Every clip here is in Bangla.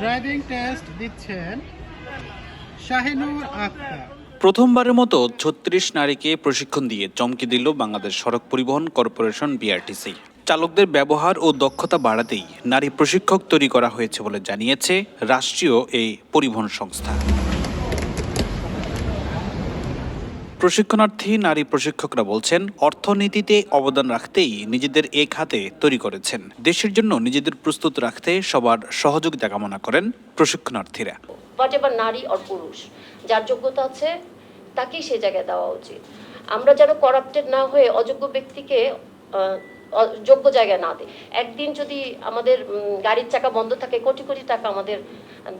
ড্রাইভিং টেস্ট দিচ্ছেন শাহিনুর আক্তার। প্রথমবারের মতো ছত্রিশ নারীকে প্রশিক্ষণ দিয়ে চমকে দিল বাংলাদেশ সড়ক পরিবহন কর্পোরেশন বিআরটিসি। চালকদের ব্যবহার ও দক্ষতা বাড়াতেই নারী প্রশিক্ষক তৈরি করা হয়েছে বলে জানিয়েছে রাষ্ট্রীয় এই পরিবহন সংস্থা। প্রশিক্ষণার্থী নারী প্রশিক্ষকরা বলছেন অর্থনীতিতে অবদান রাখতেই নিজেদের এ খাতে তৈরি করেছেন। দেশের জন্য নিজেদের প্রস্তুত রাখতে সবার সহযোগিতা কামনা করেন প্রশিক্ষণার্থীরা। হোয়াট নারী আর পুরুষ যার যোগ্যতা আছে তাকেই সে জায়গায় দেওয়া উচিত। আমরা যেন করাপ্টেড না হয়ে অযোগ্য ব্যক্তিকে যোগ্য জায়গায় না দিই। একদিন যদি আমাদের গাড়ির চাকা বন্ধ থাকে কোটি কোটি টাকা আমাদের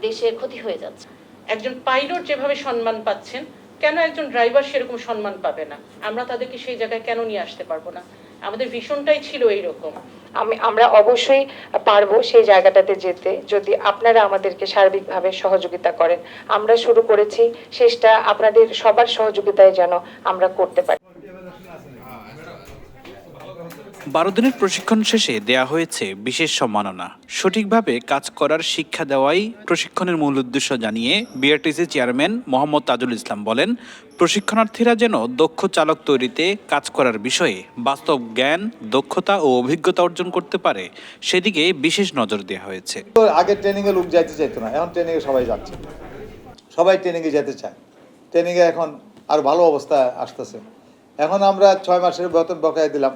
দেশের ক্ষতি হয়ে যাচ্ছে। একজন পাইলট যেভাবে সম্মান পাচ্ছেন কেন একজন ড্রাইভার সেরকম সম্মান পাবে না? আমরা তাদেরকে সেই জায়গায় কেন নিয়ে আসতে পারব না? আমাদের ভীষণটাই ছিল এইরকম। আমি, আমরা অবশ্যই পারব সেই জায়গাটাতে যেতে যদি আপনারা আমাদেরকে সার্বিকভাবে সহযোগিতা করেন। আমরা শুরু করেছি, শেষটা আপনাদের সবার সহযোগিতায় যেন আমরা করতে পারি। বারো দিনের প্রশিক্ষণ শেষে দেয়া হয়েছে বিশেষ সম্মাননা। সঠিকভাবে কাজ করার শিক্ষা দেওয়াই প্রশিক্ষণের মূল উদ্দেশ্য জানিয়ে বিআরটিসি চেয়ারম্যান মোহাম্মদ তাজুল ইসলাম বলেন, প্রশিক্ষণার্থীরা যেন দক্ষ চালক তৈরিতে কাজ করার বিষয়ে বাস্তব জ্ঞান, দক্ষতা ও অভিজ্ঞতা অর্জন করতে পারে, সেদিকে বিশেষ নজর দেওয়া হয়েছে। আগে ট্রেনিংয়ে লোক যাইতে চাইতো না, এখন ট্রেনিংয়ে সবাই যাচ্ছে। সবাই ট্রেনিংয়ে যেতে চায়। ট্রেনিংয়ে এখন আর ভালো অবস্থা আসতেছে। এখন আমরা ছয় মাসের বেতন বকায় দিলাম।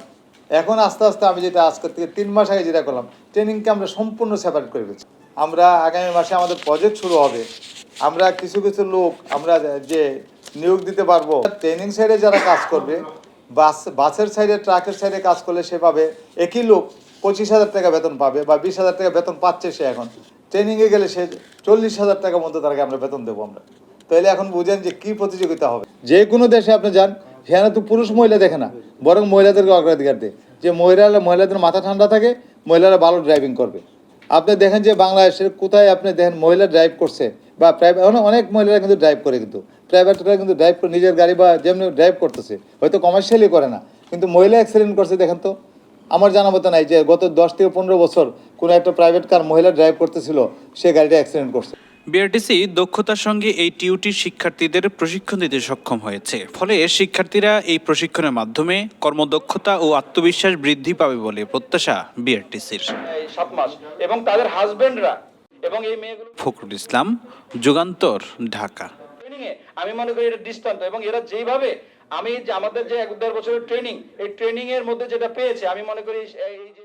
এখন আস্তে আস্তে আমি যেটা আজকে থেকে তিন মাস আগে যেটা করলাম ট্রেনিংকে আমরা সম্পূর্ণ সেপারেট করে ফেলছি। আমরা আগামী মাসে আমাদের প্রজেক্ট শুরু হবে। আমরা কিছু কিছু লোক, আমরা যে নিয়োগ দিতে পারব ট্রেনিং সাইডে যারা কাজ করবে, বাস, বাসের সাইডে ট্রাকের সাইডে কাজ করলে সে পাবে, একই লোক পঁচিশ হাজার টাকা বেতন পাবে বা বিশ হাজার টাকা বেতন পাচ্ছে সে এখন। ট্রেনিংয়ে গেলে সে চল্লিশ হাজার টাকার মধ্যে তাকে আমরা বেতন দেবো আমরা। তাহলে এখন বুঝেন যে কি প্রতিযোগিতা হবে। যে কোনো দেশে আপনি যান সেখানে তো পুরুষ মহিলা দেখে না, বরং মহিলাদেরকে অগ্রাধিকার দেয়। যে মহিলারা, মহিলাদের মাথা ঠান্ডা থাকে, মহিলারা ভালো ড্রাইভিং করবে। আপনি দেখেন যে বাংলাদেশের কোথায় আপনি দেখেন মহিলা ড্রাইভ করছে, বা প্রাইভেট অনেক মহিলারা কিন্তু ড্রাইভ করে কিন্তু। প্রাইভেটরা কিন্তু ড্রাইভ করে, নিজের গাড়ি বা যেমনি ড্রাইভ করতেছে, হয়তো কমার্শিয়ালি করে না। কিন্তু মহিলা অ্যাক্সিডেন্ট করছে, দেখেন তো। আমার জানা মতো নাই যে গত দশ থেকে পনেরো বছর কোনো একটা প্রাইভেট কার মহিলা ড্রাইভ করতেছিল, সে গাড়িটা অ্যাক্সিডেন্ট করছে। বিআরটিসি দক্ষতার সঙ্গে এই টিউটি শিক্ষার্থীদের প্রশিক্ষণ দিতে সক্ষম হয়েছে। ফলে শিক্ষার্থীরা এই প্রশিক্ষণের মাধ্যমে কর্মদক্ষতা ও আত্মবিশ্বাস বৃদ্ধি পাবে বলে প্রত্যাশা বিআরটিসির এই সাত মাস এবং তাদের হাজবেন্ডরা এবং এই মেয়েগুলো ফখরুল ইসলাম যুগান্তর ঢাকা। আমি মনে করি এটা দৃষ্টান্ত এবং এরা যেভাবে আমি যে আমাদের যে এক দেড় বছরের ট্রেনিং এই ট্রেনিং এর মধ্যে যেটা পেয়েছে আমি মনে করি এই যে